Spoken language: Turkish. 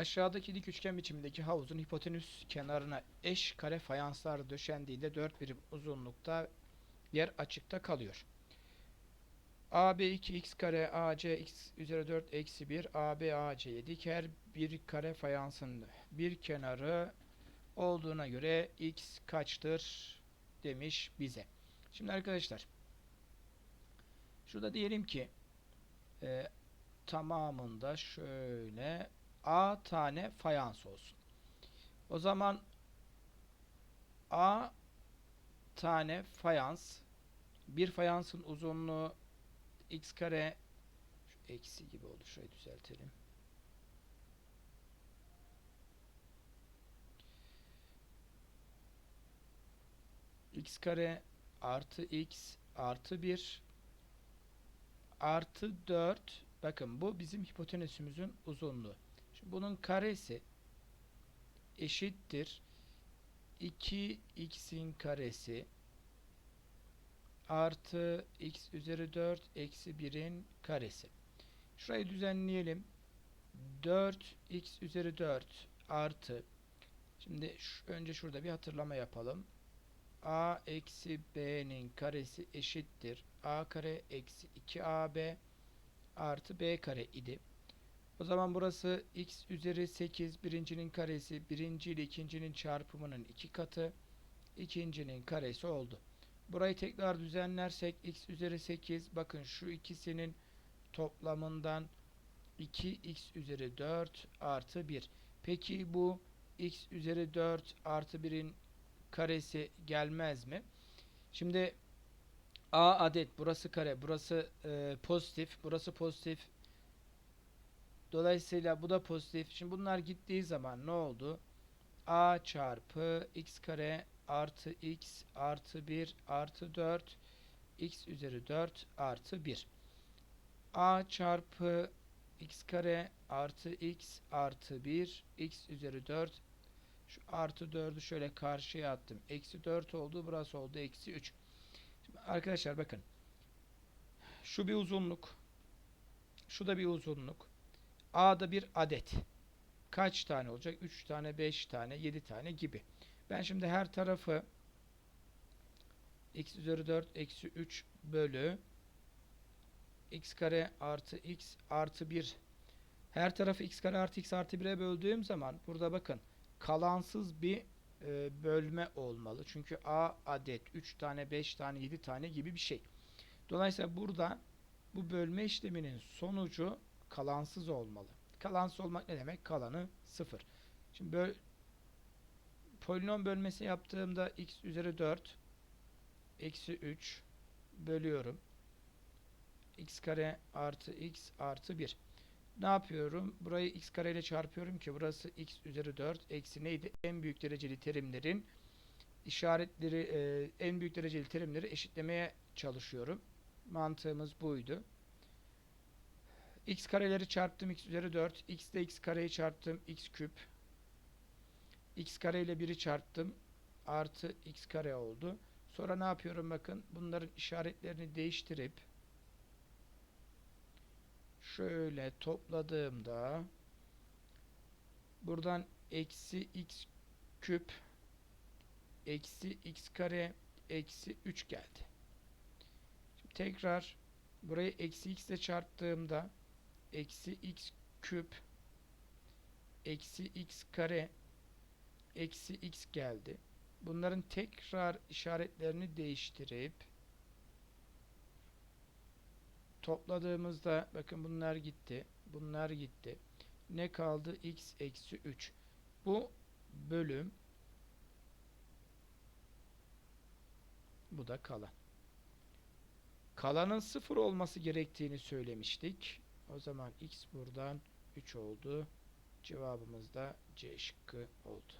Aşağıdaki dik üçgen biçimindeki havuzun hipotenüs kenarına eş kare fayanslar döşendiğinde 4 birim uzunlukta yer açıkta kalıyor. AB 2x kare AC x üzeri 4 eksi 1 AB AC dik her bir kare fayansın bir kenarı olduğuna göre x kaçtır demiş bize. Şimdi arkadaşlar şurada diyelim ki e, tamamında şöyle A tane fayans olsun. O zaman A tane fayans bir fayansın uzunluğu x kare şu eksi gibi oldu. Şurayı düzeltelim. x kare artı x artı 1 artı 4 bakın bu bizim hipotenüsümüzün uzunluğu. Bunun karesi eşittir 2x'in karesi artı x üzeri 4 eksi 1'in karesi. Şurayı düzenleyelim. 4x üzeri 4 artı şimdi önce şurada bir hatırlama yapalım. a eksi b'nin karesi eşittir. a kare eksi 2ab artı b kare idi. O zaman burası x üzeri 8 birincinin karesi birinci ile ikincinin çarpımının iki katı ikincinin karesi oldu. Burayı tekrar düzenlersek x üzeri 8 bakın şu ikisinin toplamından 2x üzeri 4 artı 1. Peki bu x üzeri 4 artı 1'in karesi gelmez mi? Şimdi a adet burası kare burası e, pozitif burası pozitif Dolayısıyla bu da pozitif. Şimdi bunlar gittiği zaman ne oldu? a çarpı x kare artı x artı 1 artı 4 x üzeri 4 artı 1 a çarpı x kare artı x artı 1 x üzeri 4 şu artı 4'ü şöyle karşıya attım. Eksi 4 oldu. Burası oldu. Eksi 3. Şimdi arkadaşlar bakın. Şu bir uzunluk. Şu da bir uzunluk. A'da bir adet. Kaç tane olacak? 3 tane, 5 tane, 7 tane gibi. Ben şimdi her tarafı x üzeri 4 eksi 3 bölü x kare artı x artı 1 her tarafı x kare artı x artı 1'e böldüğüm zaman burada bakın kalansız bir e, bölme olmalı. Çünkü a adet 3 tane 5 tane 7 tane gibi bir şey. Dolayısıyla burada bu bölme işleminin sonucu kalansız olmalı. Kalansız olmak ne demek? Kalanı 0. Şimdi böl polinom bölmesi yaptığımda x üzeri 4 eksi 3 bölüyorum. x kare artı x artı 1. Ne yapıyorum? Burayı x kare ile çarpıyorum ki burası x üzeri 4 eksi neydi? En büyük dereceli terimlerin işaretleri e, en büyük dereceli terimleri eşitlemeye çalışıyorum. Mantığımız buydu. X kareleri çarptım x üzeri 4. x ile x kareyi çarptım x küp. x kare ile 1'i çarptım. Artı x kare oldu. Sonra ne yapıyorum bakın. Bunların işaretlerini değiştirip şöyle topladığımda buradan eksi x küp eksi x kare eksi 3 geldi. Şimdi tekrar burayı eksi x ile çarptığımda eksi x küp eksi x kare eksi x geldi. Bunların tekrar işaretlerini değiştirip topladığımızda bakın bunlar gitti. Bunlar gitti. Ne kaldı? x eksi 3. Bu bölüm bu da kalan. Kalanın sıfır olması gerektiğini söylemiştik. O zaman x buradan 3 oldu. Cevabımız da C şıkkı oldu.